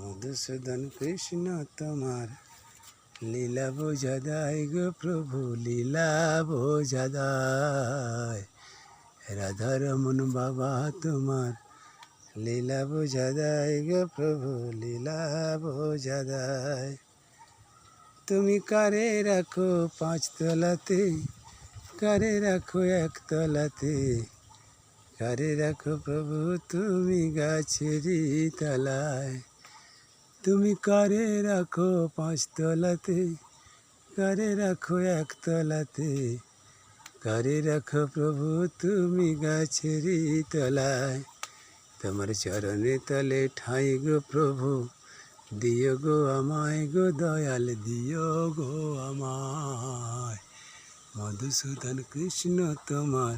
মধুসূদন কৃষ্ণ তোমার। লীলা বোঝাদায় গো প্রভু, লীলা বোঝাদায় রাধারমন বাবা তোমার, লীলা বোঝাদায় গো প্রভু, লীলা বোঝাদায় তুমি কারে রাখো পাঁচ তলাতে, কারে রাখো এক তলাতে? কারে রাখো প্রভু, তুমি গাছেরই তলায়। তুমি কারে রাখো পাঁচ তলাতে? কারে রাখো এক তলাতে? কারে রাখো প্রভু তুমি গাছেরই তলায়? তোমার চরণে তলে ঠাই গো প্রভু, দিও গো আমায় গো দয়াল, দিও গো আমায়। মধুসূদন কৃষ্ণ তোমার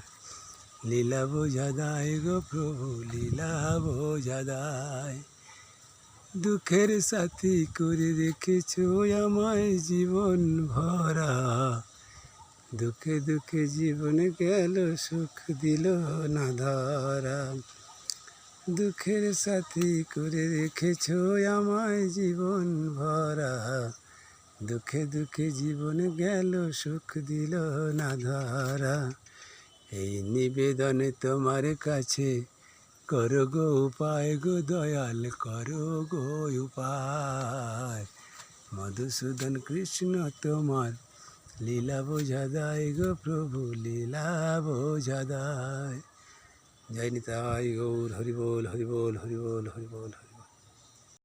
লীলা বোঝাদায় গো প্রভু, লীলা বোঝাদায়। দুঃখের সাথী করে রেখেছ আমায় জীবন ভরা। দুঃখে দুঃখে জীবন গেল, সুখ দিল না ধরা। দুঃখের সাথী করে রেখেছ আমায় জীবন ভরা। দুঃখে দুঃখে জীবন গেল, সুখ দিল না ধরা। এই নিবেদনে তোমার কাছে করো গো উপায় গো দয়াল কর গো উপায় মধুসূদন কৃষ্ণ তোমার লীলা বোঝা দায় গো প্রভু লীলা বোঝা দায় জয় নিতাই গৌর হরিবোল হরিবোল হরিবোল হরিবোল হরি